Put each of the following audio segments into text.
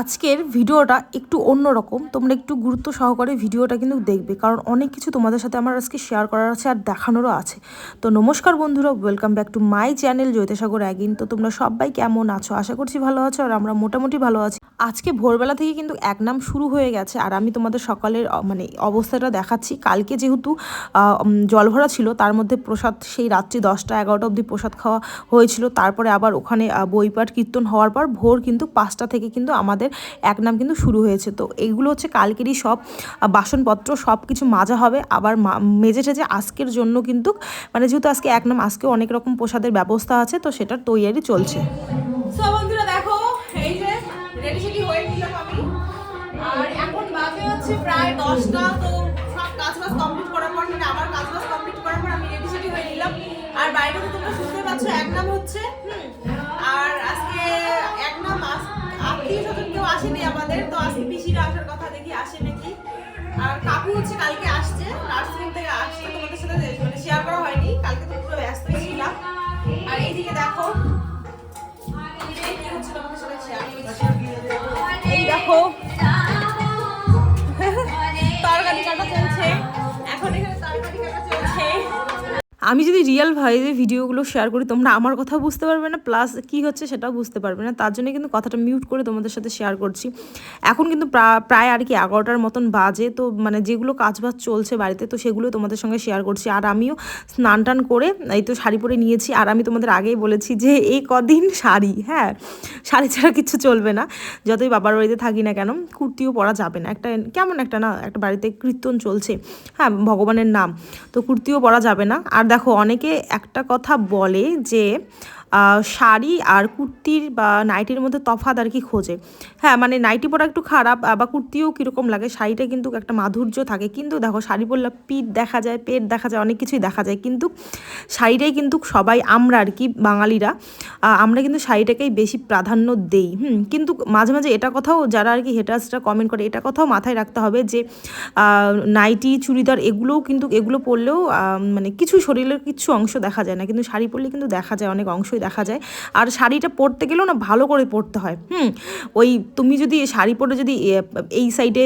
আজকের ভিডিওটা একটু অন্যরকম। তোমরা একটু গুরুত্ব সহকারে ভিডিওটা কিন্তু দেখবে। কারণ অনেক কিছু তোমাদের সাথে আমার আজকে শেয়ার করার আছে আর দেখানোরও আছে। তো নমস্কার বন্ধুরা welcome back to my channel Jyotisagar again তো তোমরা সবাই কেমন আছো? আশা করছি ভালো আছো আর আমরা মোটামুটি ভালো আছি। আজকে ভোরবেলা থেকে কিন্তু এক নাম শুরু হয়ে গেছে আর আমি তোমাদের সকালের মানে অবস্থাটা দেখাচ্ছি। কালকে যেহেতু আহ, উম, জল ভরা ছিল তার মধ্যে প্রসাদ সেই রাত্রি দশটা এগারোটা অবধি প্রসাদ খাওয়া হয়েছিল। তারপরে আবার ওখানে বইপাঠ কীর্তন হওয়ার পর ভোর কিন্তু পাঁচটা থেকে কিন্তু আমাদের এক নাম কিন্তু শুরু হয়েছে। তো এইগুলো হচ্ছে কালকেরই সব বাসনপত্র সব কিছু মাজা হবে। আবার মেজে টেজে আজকের জন্য কিন্তু মানে যেহেতু আজকে এক নাম আজকে অনেক রকম প্রসাদের ব্যবস্থা আছে তো সেটার তৈয়ারি চলছে। হচ্ছে প্রায় দশটা, তো সব কাজ বাজ কমপ্লিট করার পর মানে আমার কাজ বাজ কমপ্লিট করার পর আমি রেডি সেডি হয়ে নিলাম। আর বাইরে তো তোমরা শুনতে পাচ্ছ, এক নাম হচ্ছে আর আজকে এক নাম আত্মীয় স্বজন কেউ আসেনি আমাদের, তো আজকে পিসিরা আসার কথা দেখি আসে নাকি। আর কাকু হচ্ছে কালকে আসছে নার্সিং থেকে আসছে, তোমাদের সাথে মানে শেয়ার করা হয়নি, কালকে তো পুরো ব্যস্ত ছিলাম। আর এইদিকে দেখো আমি যদি রিয়েল ভাইজে ভিডিওগুলো শেয়ার করি, তোমরা আমার কথা বুঝতে পারবে না প্লাস কি হচ্ছে সেটাও বুঝতে পারবে না। তার জন্য কিন্তু কথাটা মিউট করে তোমাদের সাথে শেয়ার করছি। এখন কিন্তু প্রা- প্রায় আর কি এগারোটার মতন বাজে, তো মানে যেগুলো কাজবাজ চলছে বাড়িতে, তো সেগুলো তোমাদের সঙ্গে শেয়ার করছি। আর আমিও স্নান টান করে, এই তো শাড়ি পরে নিয়েছি, আর আমি তোমাদের আগেই বলেছি যে এই কদিন শাড়ি হ্যাঁ শাড়ি ছাড়া কিছু চলবে না। যতই বাবার বাড়িতে থাকি না কেন, কুর্তিও পরা যাবে না। একটা, কেমন একটা না, একটা বাড়িতে কীর্তন চলছে হ্যাঁ ভগবানের নাম, তো কুর্তিও পরা যাবে না। আর দেখো অনেকে একটা কথা বলে যে শাড়ি আর কুর্তির বা নাইটির মধ্যে তফাৎ আর কি খোঁজে। হ্যাঁ মানে নাইটি পরা একটু খারাপ বা কুর্তিও কীরকম লাগে, শাড়িটা কিন্তু একটা মাধুর্য থাকে। কিন্তু দেখো, শাড়ি পরলে পিঠ দেখা যায়, পেট দেখা যায়, অনেক কিছুই দেখা যায়। কিন্তু শাড়িটাই কিন্তু সবাই, আমরা আর কি, বাঙালিরা আমরা কিন্তু শাড়িটাকেই বেশি প্রাধান্য দেই। হুম, কিন্তু মাঝে মাঝে এটা কথাও যারা আর কি হেটার্সরা কমেন্ট করে, এটা কথাও মাথায় রাখতে হবে যে নাইটি, চুড়িদার এগুলোও কিন্তু, এগুলো পরলেও মানে কিছু শরীরের কিছু অংশ দেখা যায় না। কিন্তু শাড়ি পরলে কিন্তু দেখা যায় অনেক অংশই দেখা যায়। আর শাড়িটা পরতে গেলেও না ভালো করে পরতে হয়। হুম, ওই তুমি যদি শাড়ি পরে যদি এই সাইডে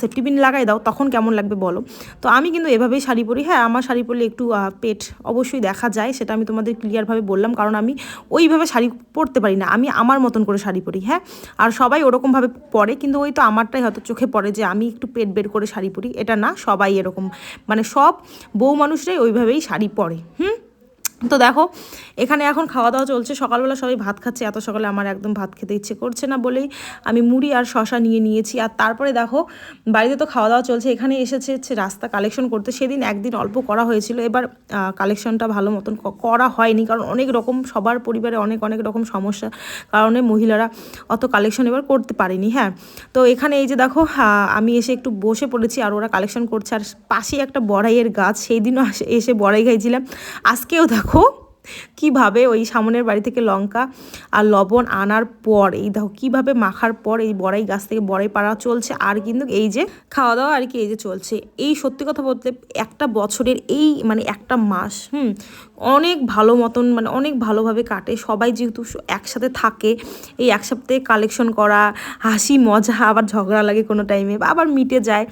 সেফটি পিন লাগাই দাও, তখন কেমন লাগবে বলো? তো আমি কিন্তু এভাবেই শাড়ি পরি। হ্যাঁ আমার শাড়ি পরলে একটু পেট অবশ্যই দেখা যায়, সেটা আমি তোমাদের ক্লিয়ারভাবে বললাম। কারণ আমি ওইভাবে শাড়ি পরতে পারি না। আমি আমার মতন করে শাড়ি পরি হ্যাঁ? আর সবাই ওরকমভাবে পরে, কিন্তু ওই তো আমারটাই হয়তো চোখে পড়ে যে আমি একটু পেট বের করে শাড়ি পরি। এটা না, সবাই এরকম। মানে সব বউ মানুষরাই ওইভাবেই শাড়ি পরে। হুম? তো দেখো, এখানে এখন খাওয়া দাওয়া চলছে। সকালবেলা সবাই ভাত খাচ্ছে। এত সকালে আমার একদম ভাত খেতে ইচ্ছে করছে না বলেই আমি মুড়ি আর শশা নিয়ে নিয়েছি। আর তারপরে দেখো, বাড়িতে তো খাওয়া দাওয়া চলছে। এখানে এসেছে হচ্ছে রাস্তা কালেকশন করতে। সেদিন একদিন অল্প করা হয়েছিল। এবার কালেকশনটা ভালো মতন করা হয়নি। কারণ অনেক রকম সবার পরিবারে অনেক অনেক রকম সমস্যার কারণে মহিলারা অত কালেকশন এবার করতে পারেনি। হ্যাঁ তো এখানে এই যে দেখো আমি এসে একটু বসে পড়েছি আর ওরা কালেকশন করছে। আর পাশেই একটা বড়াইয়ের গাছ। সেই দিনও এসে বড়াই খাইছিলাম। আজকেও দেখো কীভাবে ওই সামনের বাড়ি থেকে লঙ্কা আর লবণ আনার পর, এই দেখো কীভাবে মাখার পর এই বড়াই গাছ থেকে বড়াই পাড়া চলছে। আর কিন্তু এই যে খাওয়া দাওয়া আর কি এই যে চলছে। এই সত্যি কথা বলতে একটা বছরের এই মানে একটা মাস, হুম অনেক ভালো মতন মানে অনেক ভালোভাবে কাটে। সবাই যেহেতু একসাথে থাকে, এই এক সপ্তাহে কালেকশন করা, হাসি, মজা, আবার ঝগড়া লাগে কোনো টাইমে বা আবার মিটে যায়,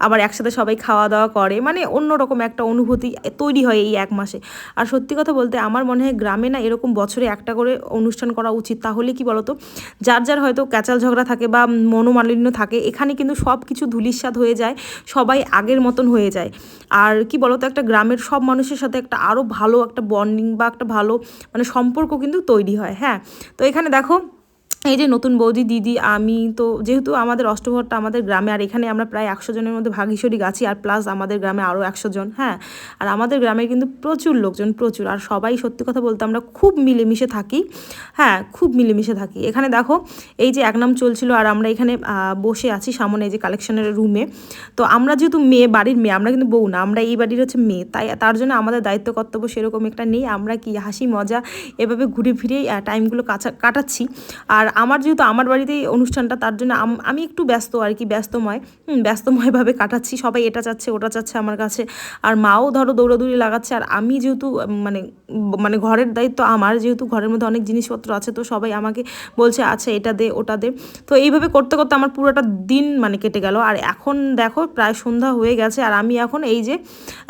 আবার একসাথে সবাই খাওয়া দাওয়া করে মানে অন্যরকম একটা অনুভূতি তৈরি হয় এই এক মাসে। আর সত্যি কথা বলতে আমার মনে হয় গ্রামে না এরকম বছরে একটা করে অনুষ্ঠান করা উচিত। তাহলে কি বলতো? যার যার হয়তো ক্যাচাল ঝগড়া থাকে বা মনোমালিন্য থাকে, এখানে কিন্তু সব কিছু ধুলিস্বাদ হয়ে যায়, সবাই আগের মতন হয়ে যায়। আর কি বলতো? একটা গ্রামের সব মানুষের সাথে একটা আরও ভালো একটা বন্ডিং বা একটা ভালো মানে সম্পর্ক কিন্তু তৈরি হয় হ্যাঁ? তো এখানে দেখো এই যে নতুন বৌদি, দিদি, আমি, তো যেহেতু আমাদের অষ্টভরটা আমাদের গ্রামে, আর এখানে আমরা প্রায় একশো জনের মধ্যে ভাগীশ্বরী গাছি, আর প্লাস আমাদের গ্রামে আরও একশো জন হ্যাঁ? আর আমাদের গ্রামে কিন্তু প্রচুর লোকজন, প্রচুর, আর সবাই সত্যি কথা বলতে আমরা খুব মিলেমিশে থাকি হ্যাঁ খুব মিলেমিশে থাকি। এখানে দেখো, এই যে এক নাম চলছিল, আর আমরা এখানে বসে আছি সামনে এই যে কালেকশনের রুমে তো আমরা যেহেতু মেয়ে, বাড়ির মেয়ে, আমরা কিন্তু বউ না, আমরা এই বাড়ির হচ্ছে মেয়ে, তাই তার জন্য আমাদের দায়িত্ব, কর্তব্য সেরকম একটা নেই। আমরা কি হাসি, মজা, এভাবে ঘুরে ফিরেই টাইমগুলো কাছা, কাটাচ্ছি। আর আমার যেহেতু আমার বাড়িতেই অনুষ্ঠানটা, তার জন্য আমি একটু ব্যস্ত আর কি, ব্যস্তময়। ব্যস্তময়ভাবে কাটাচ্ছি। সবাই এটা চাচ্ছে, ওটা চাচ্ছে আমার কাছে। আর মাও ধরো দৌড়াদৌড়ি লাগাচ্ছে। আর আমি যেহেতু মানে মানে ঘরের দায়িত্ব আমার, যেহেতু ঘরের মধ্যে অনেক জিনিসপত্র আছে, তো সবাই আমাকে বলছে আচ্ছা এটা দে, ওটা দে। তো এইভাবে করতে করতে আমার পুরোটা দিন মানে কেটে গেল। আর এখন দেখো, প্রায় সন্ধ্যা হয়ে গেছে। আর আমি এখন এই যে,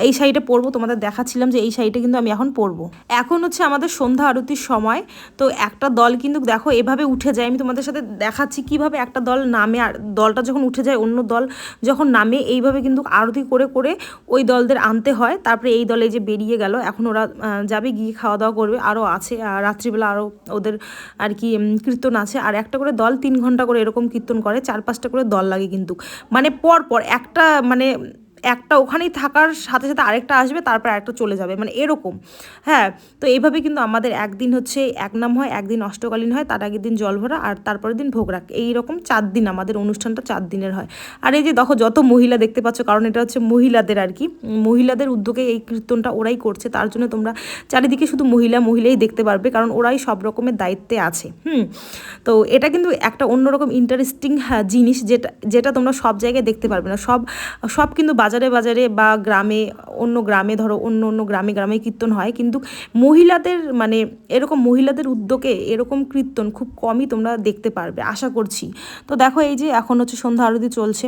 এই শাড়িটা পরবো, তোমাদের দেখাচ্ছিলাম যে এই শাড়িটা কিন্তু আমি এখন পরবো। এখন হচ্ছে আমাদের সন্ধ্যা আরতির সময়। তো একটা দল কিন্তু দেখো, এভাবে উঠে যায়। আমি তোমাদের সাথে দেখাচ্ছি কীভাবে একটা দল নামে আর দলটা যখন উঠে যায়, অন্য দল যখন নামে, এইভাবে কিন্তু আরতি করে করে ওই দলদের আনতে হয়। তারপরে এই দলে যে বেরিয়ে গেল, এখন ওরা যাবে, গিয়ে খাওয়া দাওয়া করবে। আরও আছে রাত্রিবেলা আরও ওদের আর কি কীর্তন আছে। আর একটা করে দল তিন ঘণ্টা করে এরকম কীর্তন করে, চার পাঁচটা করে দল লাগে কিন্তু। মানে পর পর একটা মানে একটা ওখানেই থাকার সাথে সাথে আরেকটা আসবে, তারপর আরেকটা চলে যাবে মানে এরকম। হ্যাঁ তো এইভাবে কিন্তু আমাদের একদিন হচ্ছে এক নাম হয়, একদিন অষ্টকালীন হয়, তার আগের দিন জল ভরা আর তারপরের দিন ভোগ রাখ এইরকম চার দিন আমাদের অনুষ্ঠানটা চার দিনের হয়। আর এই যে দেখো, যত মহিলা দেখতে পাচ্ছ, কারণ এটা হচ্ছে মহিলাদের আর কি, মহিলাদের উদ্যোগে এই কীর্তনটা ওরাই করছে, তার জন্য তোমরা চারিদিকে শুধু মহিলা মহিলাই দেখতে পারবে, কারণ ওরাই সব রকমের দায়িত্বে আছে, হুম? তো এটা কিন্তু একটা অন্যরকম ইন্টারেস্টিং জিনিস যেটা যেটা তোমরা সব জায়গায় দেখতে পারবে না। সব সব কিন্তু বাজারে বাজারে বা গ্রামে, অন্য গ্রামে, ধরো অন্য অন্য গ্রামে গ্রামে কীর্তন হয়। কিন্তু মহিলাদের মানে এরকম মহিলাদের উদ্যোগে এরকম কীর্তন খুব কমই তোমরা দেখতে পারবে, আশা করছি। তো দেখো এই যে এখন হচ্ছে সন্ধ্যা আরতি চলছে।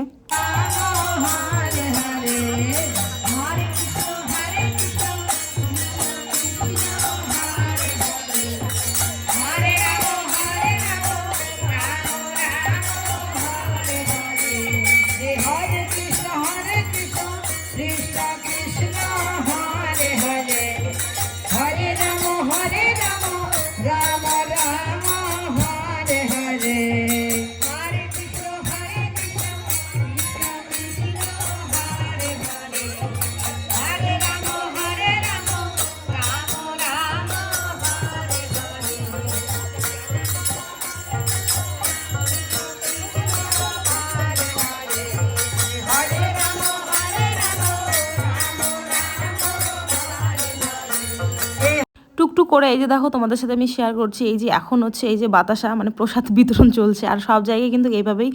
করে এই যে দেখো তোমাদের সাথে আমি শেয়ার করছি, এই যে এখন হচ্ছে এই যে বাতাসা মানে প্রসাদ বিতরণ চলছে। আর সব জায়গায় কিন্তু এইভাবেই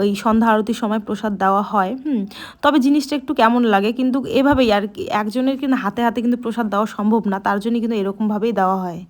ওই সন্ধ্যা আরতির সময় প্রসাদ দেওয়া হয় তবে জিনিসটা একটু কেমন লাগে কিন্তু এভাবেই আর কি, একজনের কিন্তু হাতে হাতে কিন্তু প্রসাদ দেওয়া সম্ভব না, তার জন্য কিন্তু এরকমভাবেই দেওয়া হয়।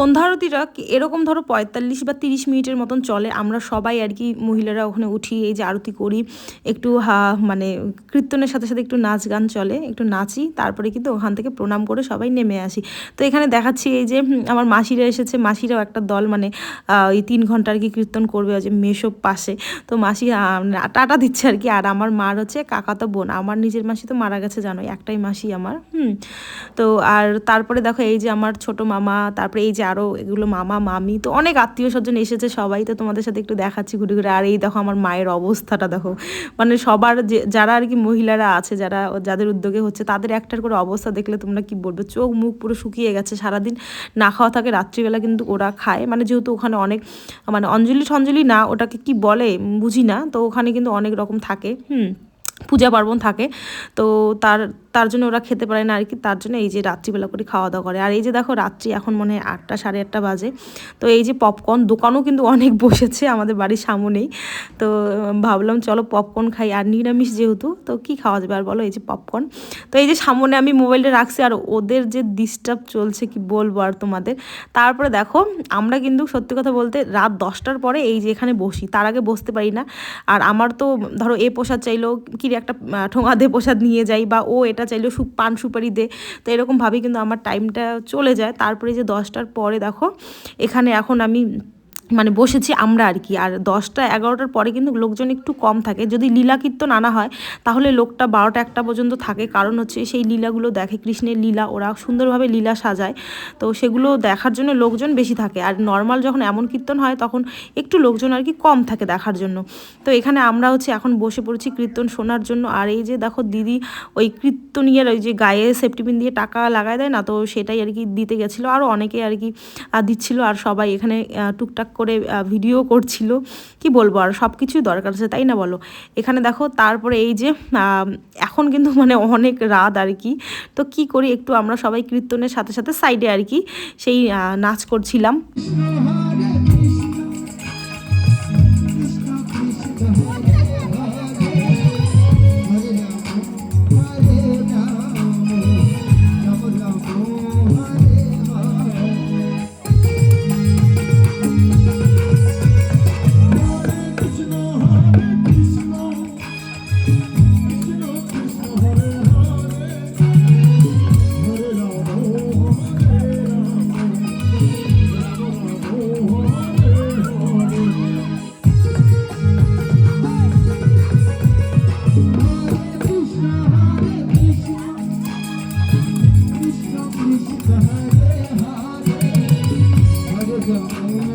Hare সন্ধ্যা আরতিটা কি- এরকম ধরো পঁয়তাল্লিশ বা তিরিশ মিনিটের মতন চলে আমরা সবাই আর কি মহিলারা ওখানে উঠি এই যে আরতি করি একটু হা মানে কীর্তনের সাথে সাথে একটু নাচ গান চলে একটু নাচি তারপরে কিন্তু ওখান থেকে প্রণাম করে সবাই নেমে আসি। তো এখানে দেখাচ্ছি এই যে আমার মাসিরা এসেছে মাসিরাও একটা দল মানে এই তিন ঘণ্টা আর কি কীর্তন করবে ওই যে মেসব পাশে। তো মাসি আহ, টাটা দিচ্ছে আর কি আর আমার মার হচ্ছে কাকা তো বোন আমার নিজের মাসি তো মারা গেছে জানোই একটাই মাসি আমার হুম। তো আর তারপরে দেখো এই যে আমার ছোট মামা তারপরে এই যে আরও এগুলো মামা, মামি, তো অনেক আত্মীয় স্বজন এসেছে সবাই, তো তোমাদের সাথে একটু দেখাচ্ছি ঘুরে ঘুরে। আর এই দেখো আমার মায়ের অবস্থাটা দেখো। মানে সবার যে, যারা আর কি মহিলারা আছে, যারা যাদের উদ্যোগে হচ্ছে, তাদের একটার করে অবস্থা দেখলে তোমরা কি বলবে? চোখ, মুখ পুরো শুকিয়ে গেছে সারাদিন। না খাওয়া থাকে, রাত্রিবেলা কিন্তু ওরা খায়। মানে যেহেতু ওখানে অনেক মানে অঞ্জলি সঞ্জলি না, ওটাকে কি বলে? বুঝি না। তো ওখানে কিন্তু অনেক রকম থাকে। হুম, পূজা পার্বণ থাকে। তো তার তার জন্য ওরা খেতে পারে না, আর কি তার জন্য এই যে রাত্রিবেলা করে খাওয়া দাওয়া করে। আর এই যে দেখো রাত্রি এখন মনে হয় আটটা, সাড়ে আটটা বাজে। তো এই যে পপকর্ন দোকানও কিন্তু অনেক বসেছে, আমাদের বাড়ির সামনেই। তো ভাবলাম চলো পপকর্ন খাই। আর নিরামিষ যেহেতু, তো কি খাওয়া যাবে? আর বলো এই যে পপকর্ন তো এই যে সামনে আমি মোবাইলটা রাখছি, আর ওদের যে ডিস্টার্ব চলছে কি বলব আর তোমাদের? তারপরে দেখো, আমরা কিন্তু সত্যি কথা বলতে রাত দশটার পরে এই যে এখানে বসি। তার আগে বসতে পারি না। আর আমার তো ধরো এ প্রসাদ চাইলো কি একটা ঠোঙা দে প্রসাদ নিয়ে যাই, বা ও এটা চাইলো সু পান সুপারি দে। তো এরকমভাবেই কিন্তু আমার টাইমটা চলে যায়। তারপরে যে দশটার পরে দেখো, এখানে এখন আমি মানে বসেছি আমরা আর কি। আর দশটা এগারোটার পরে কিন্তু লোকজন একটু কম থাকে। যদি লীলা কীর্তন আনা হয়, তাহলে লোকটা বারোটা একটা পর্যন্ত থাকে। কারণ হচ্ছে সেই লীলাগুলো দেখে কৃষ্ণের লীলা, ওরা সুন্দরভাবে লীলা সাজায়। তো সেগুলো দেখার জন্য লোকজন বেশি থাকে। আর নর্মাল যখন এমন কীর্তন হয়, তখন একটু লোকজন আর কি কম থাকে দেখার জন্য। তো এখানে আমরা হচ্ছে এখন বসে পড়েছি কীর্তন শোনার জন্য। আর এই যে দেখো দিদি ওই কীর্তনিয়ার ওই যে গায়ে সেফটি পিন দিয়ে টাকা লাগায় দেয় না, তো সেটাই আর কি দিতে গেছিল। আরও অনেকে আর কি দিচ্ছিল। আর সবাই এখানে টুকটাক করে ভিডিও করছিল। কি বলব আর সব কিছুই দরকার আছে, তাই না বলো? এখানে দেখো, তারপরে এই যে এখন কিন্তু মানে অনেক রাত আর কি। তো কি করি, একটু আমরা সবাই কীর্তনের সাথে সাথে সাইডে আর কি সেই নাচ করছিলাম। Thank.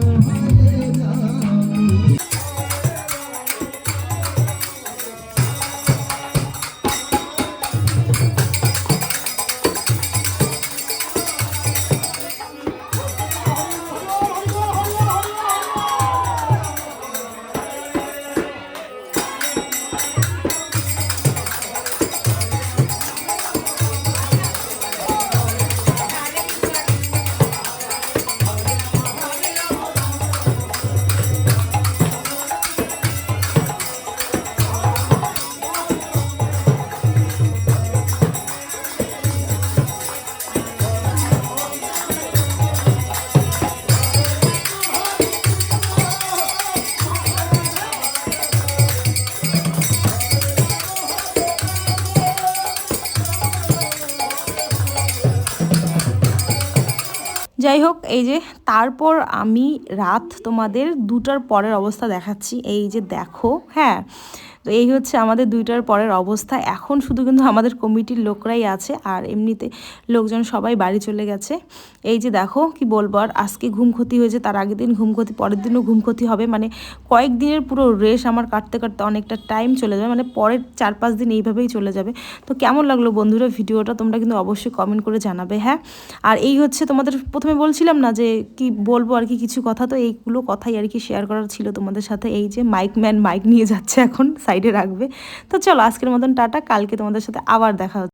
যাই হোক, এই যে তারপর আমি রাত তোমাদের দুটার পরের অবস্থা দেখাচ্ছি। এই যে দেখো হ্যাঁ? তো এই হচ্ছে আমাদের দুইটার পরের অবস্থা। এখন শুধু কিন্তু আমাদের কমিটির লোকরাই আছে আর এমনিতে লোকজন সবাই বাড়ি চলে গেছে। এই যে দেখো কি বলব আর, আজকে ঘুম ক্ষতি হয়েছে, তার আগের দিন ঘুম ক্ষতি, পরের দিনও ঘুম ক্ষতি হবে। মানে কয়েকদিনের পুরো রেশ আমার কাটতে কাটতে অনেকটা টাইম চলে যাবে। মানে পরের চার পাঁচ দিন এইভাবেই চলে যাবে। তো কেমন লাগল বন্ধুরা ভিডিওটা? তোমরা কিন্তু অবশ্যই কমেন্ট করে জানাবে হ্যাঁ? আর এই হচ্ছে তোমাদের, প্রথমে বলছিলাম না যে কি বলব আর কি কিছু কথা, তো এইগুলো কথাই আর কি শেয়ার করার ছিল তোমাদের সাথে। এই যে মাইক ম্যান মাইক নিয়ে যাচ্ছে এখন সাইডে রাখবে। তো চলো আজকের মতন টাটা কালকে তোমাদের সাথে আবার দেখা হচ্ছে।